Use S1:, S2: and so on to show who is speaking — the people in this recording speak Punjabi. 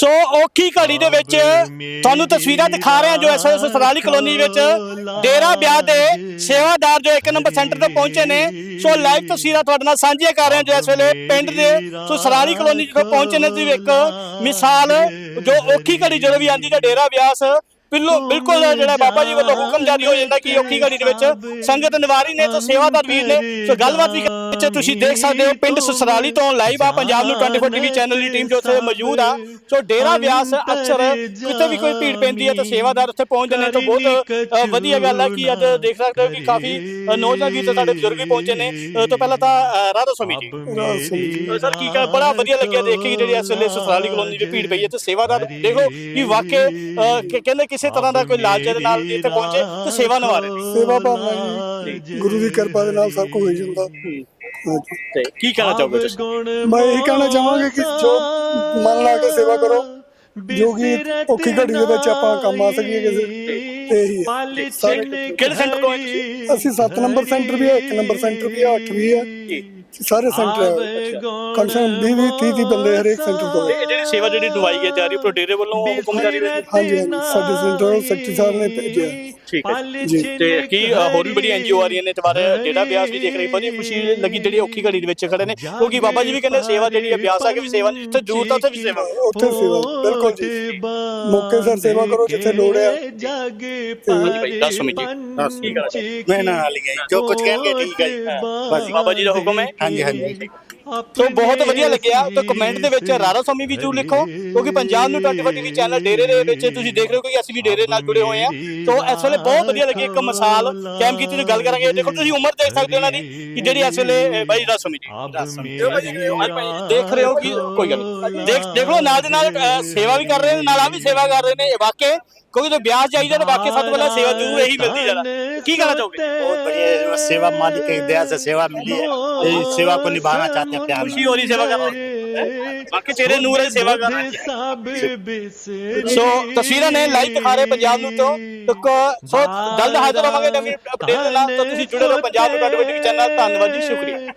S1: ਸੋ ਔਖੀ ਘੜੀ ਦੇ ਵਿੱਚ ਤੁਹਾਨੂੰ ਤਸਵੀਰਾਂ ਦਿਖਾ ਰਹੇ ਹਾਂ ਜੋ ਐਸਐਸ ਸਰਾਲੀ ਕਲੋਨੀ ਵਿੱਚ ਡੇਰਾ ਵਿਆਹ ਦੇ ਸੇਵਾਦਾਰ ਜੋ ਇੱਕ ਨੰਬਰ ਸੈਂਟਰ ਤੇ ਪਹੁੰਚੇ ਨੇ। ਸੋ ਲਾਈਵ ਤਸਵੀਰਾਂ ਤੁਹਾਡੇ ਨਾਲ ਸਾਂਝੀਆਂ ਕਰ ਰਹੇ ਹਾਂ ਜੋ ਇਸ ਵੇਲੇ ਪਿੰਡ ਦੇ ਸੋ ਸਰਾਲੀ ਕਲੋਨੀ ਜਿੱਥੇ ਪਹੁੰਚੇ ਨੇ ਤੁਸੀਂ ਇੱਕ ਮਿਸਾਲ ਜੋ ਔਖੀ ਘੜੀ ਜਦੋਂ ਵੀ ਆਂਦੀ ਤਾਂ ਡੇਰਾ ਵਿਆਸ ਬਿਲਕੁਲ ਬਿਲਕੁਲ ਜਿਹੜਾ ਬਾਬਾ ਜੀ ਵੱਲੋਂ ਹੁਕਮ ਜਾਰੀ ਹੋ ਜਾਂਦਾ ਕਿ ਔਖੀ ਘੜੀ ਦੇ ਵਿੱਚ ਸੰਗਤ ਨਿਵਾਰੀ ਨੇ ਤੇ ਸੇਵਾਦਾਰ ਵੀਰ ਨੇ ਸੋ ਗੱਲਬਾਤ ਵੀ ਵਿੱਚ ਤੁਸੀਂ ਦੇਖ ਸਕਦੇ ਹੋ ਪਿੰਡ ਸਸਰਾਲੀ ਤੋਂ ਲਾਈਵ ਆ ਪੰਜਾਬ ਨੂੰ 24 ਟੀਵੀ ਚੈਨਲ ਦੀ ਟੀਮ ਜੋ ਉੱਥੇ ਮੌਜੂਦ ਆ। ਸੋ ਡੇਰਾ ਵਿਆਸ ਅਕਸਰ ਕਿਤੇ ਵੀ ਕੋਈ ਭੀੜ ਪੈਂਦੀ ਹੈ ਤਾਂ ਸੇਵਾਦਾਰ ਉੱਥੇ ਪਹੁੰਚਦੇ ਨੇ ਤਾਂ ਬਹੁਤ ਵਧੀਆ ਗੱਲ ਹੈ ਕਿ ਅੱਜ ਦੇਖ ਸਕਦੇ ਹੋ ਕਿ ਕਾਫੀ ਨੌਜਵਾਨ ਤੇ ਸਾਡੇ ਬਜ਼ੁਰਗ ਵੀ ਪਹੁੰਚੇ ਨੇ। ਤੋਂ ਪਹਿਲਾਂ ਤਾਂ ਰਾਧਾ ਸਵਾਮੀ ਜੀ। ਸਰ ਕੀ ਕਹ ਬੜਾ ਵਧੀਆ ਲੱਗਿਆ ਦੇਖ ਕੇ ਜਿਹੜੀ ਇਸ ਵੇਲੇ ਸਸਰਾਲੀ ਕਲੋਨੀ ਦੀ ਭੀੜ ਪਈ ਹੈ। ਤੇ ਸੇਵਾਦਾਰ ਦੇਖੋ ਕਿ ਵਾਕਈ ਕਹਿੰਦੇ ਕਿਸੇ ਤਰ੍ਹਾਂ ਦਾ ਕੋਈ ਲਾਲਚ ਦੇ ਨਾਲ ਇੱਥੇ ਪਹੁੰਚੇ ਤੇ ਸੇਵਾ ਨਿਭਾ ਰਹੇ ਨੇ।
S2: ਸੇਵਾ ਭਾਵਨਾ ਜੀ। ਗੁਰੂ ਦੀ ਕਿਰਪਾ ਦੇ ਨਾਲ ਸਭ ਕੁਝ ਹੋ ਜਾਂਦਾ। ਹਾਂਜੀ
S1: ਤੇ ਕੀ ਕਹਿਣਾ ਚਾਹੋਗੇ ਤੁਸੀਂ?
S2: ਮੈਂ ਇਹੀ ਕਹਿਣਾ ਚਾਹਾਂਗਾ ਕਿ ਜੋ ਮਨ ਲਾ ਕੇ ਸੇਵਾ ਕਰੋ ਜੋ ਕਿ ਔਖੀ ਘੜੀ ਦੇ ਵਿੱਚ ਆਪਾਂ ਕੰਮ ਆ ਸਕੀਏ ਕਿਸੇ ਤੇ ਇਹੀ ਹੈ ਸਾਰੇ
S1: ਕਿਹੜੇ ਸੈਂਟਰ ਤੋਂ ਆਏ ਤੁਸੀਂ?
S2: ਅਸੀਂ 7 ਨੰਬਰ ਸੈਂਟਰ ਵੀ ਹੈ 1 ਨੰਬਰ ਸੈਂਟਰ ਵੀ ਹੈ 8 ਵੀ ਹੈ ਸਾਰੇ ਸੈਂਟਰ ਕਨਸਰਨ 20 20 30 30 ਬੰਦੇ ਹਰੇਕ ਸੈਂਟਰ
S1: ਤੋਂ ਇਹ ਜਿਹੜੀ ਸੇਵਾ ਜਿਹੜੀ ਦਵਾਈ ਹੈ ਤਿਆਰੀ ਪ੍ਰੋ ਡੇਰੇ ਵੱਲੋਂ ਹੁਕਮ ਜਾਰੀ ਹੋਇਆ
S2: ਹਾਂਜੀ ਹਾਂਜੀ। ਸਾਡੇ ਸੈਂਟਰ ਸੈਕਟਰੀ ਸਾਹਿਬ ਨੇ ਭੇਜਿਆ।
S1: ਠੀਕ ਹੈ।
S2: ਜੀ।
S1: ਤੇ ਕੀ ਅ, ਹੋਰ ਵੀ ਬੜੀ ਐਨਜੀਓ ਆ ਰਹੀਆਂ ਨੇ ਤੇ ਬਾਰੇ ਡੇਟਾ ਬਿਆਸ ਵੀ ਦੇਖ ਰਹੀ ਬੜੀ ਖੁਸ਼ੀ ਲੱਗੀ ਜਿਹੜੀ ਔਖੀ ਘੜੀ ਦੇ ਵਿੱਚ ਖੜੇ ਨੇ। ਕਿਉਂਕਿ ਬਾਬਾ ਜੀ ਵੀ ਕਹਿੰਦੇ ਸੇਵਾ ਜਿਹੜੀ ਹੈ ਬਿਆਸ ਆ ਕੇ ਵੀ ਸੇਵਾ ਨਹੀਂ, ਜਿੱਥੇ ਜ਼ਰੂਰਤ ਆ ਉੱਥੇ ਵੀ ਸੇਵਾ।
S2: ਉੱਥੇ ਸੇਵਾ ਬਿਲਕੁਲ ਜੀ। ਮੌਕੇ ਸਿਰ ਸੇਵਾ ਕਰੋ ਜਿੱਥੇ ਲੋੜ ਹੈ
S1: ਹਾਂਜੀ ਭਾਈ ਦੱਸੋ ਮਿੱਟੀ ਦੱਸ ਕੀ ਕਰਾਂ
S3: ਮੈਂ ਨਾ ਹਾਲੀ ਗਈ ਜੋ ਕੁਝ ਕਹਿਣਗੇ ਠੀਕ ਹੈ ਜੀ।
S1: ਬਸ ਬਾਬਾ ਜੀ ਦਾ ਹੁਕਮ ਹੈ?
S3: ਹਾਂਜੀ ਹਾਂਜੀ।
S1: ਸੋ ਬਹੁਤ ਵਧੀਆ ਲੱਗਿਆ ਤੇ ਕਮੈਂਟ ਦੇ ਵਿੱਚ ਰਾਰਾ ਸਵਾਮੀ ਵੀ ਜਰੂਰ ਲਿਖੋ ਕਿਉਂਕਿ ਪੰਜਾਬ ਨੂੰ 24 ਟੀਵੀ ਚੈਨਲ ਡੇਰੇ ਦੇ ਵਿੱਚ ਤੁਸੀਂ ਦੇਖ ਰਹੇ ਹੋ ਕਿ ਅਸੀਂ ਵੀ ਡੇਰੇ ਨਾਲ ਜੁੜੇ ਹੋਏ ਆ। ਸੋ ਇਸ ਵੇਲੇ ਬਹੁਤ ਵਧੀਆ ਲੱਗੀ ਇੱਕ ਮਿਸਾਲ ਕੈਮ ਕੀਤੀ ਤੇ ਗੱਲ ਕਰਾਂਗੇ ਦੇਖੋ ਤੁਸੀਂ ਉਮਰ ਦੇਖ ਸਕਦੇ ਹੋ ਉਹਨਾਂ ਦੀ ਕਿ ਜਿਹੜੀ ਇਸ ਵੇਲੇ ਅ, ਬਾਈ ਰਾਰਾ ਸਵਾਮੀ ਜੀ ਦੇਖ ਰਹੇ ਹੋ ਕਿ ਕੋਈ ਗੱਲ ਨਹੀਂ ਦੇਖ ਦੇਖ ਲਓ ਨਾਲ ਦੇ ਨਾਲ ਅ, ਸੇਵਾ ਵੀ ਕਰ ਰਹੇ ਨੇ ਨਾਲ ਆ ਵੀ ਸੇਵਾ ਕਰ ਰਹੇ ਨੇ ਇਹ ਵਾਕਿਆ ਕਿਉਂਕਿ ਜੇ ਵਿਆਹ ਚਾਹੀਦਾ ਤਾਂ ਵਾਕਿਆ ਸਭ ਤੋਂ ਪਹਿਲਾਂ ਸੇਵਾ ਜ਼ਰੂਰ ਇਹੀ ਮਿਲਦੀ ਜਰਾ ਕੀ ਕਹਿਣਾ ਚਾਹੋਗੇ
S3: बहुत बढ़िया सेवा मालिक की दया से सेवा मिली है ये सेवा को निभाना चाहते हैं प्यार
S1: ਖੁਸ਼ੀ ਹੋ ਰਹੀ ਸੇਵਾ ਕਰ ਰਹੇ ਬਾਕੀ ਚਿਹਰੇ ਨੂਰ ਹੈ ਸੇਵਾ ਕਰ ਰਹੇ ਸੋ ਤਸਵੀਰਾਂ ਨੇ ਲਾਈਵ ਦਿਖਾ ਰਹੇ ਪੰਜਾਬ ਨੂੰ ਤੋਂ। ਇੱਕ ਸੋ ਜਲਦ ਹਾਜ਼ਰ ਹੋਵਾਂਗੇ ਨਵੀਂ ਅਪਡੇਟ ਦੇ ਨਾਲ। ਤਾਂ ਤੁਸੀਂ ਜੁੜੇ ਰਹੋ ਪੰਜਾਬ ਨੂੰ 24 ਚੈਨਲ ਧੰਨਵਾਦ ਜੀ ਸ਼ੁਕਰੀਆ।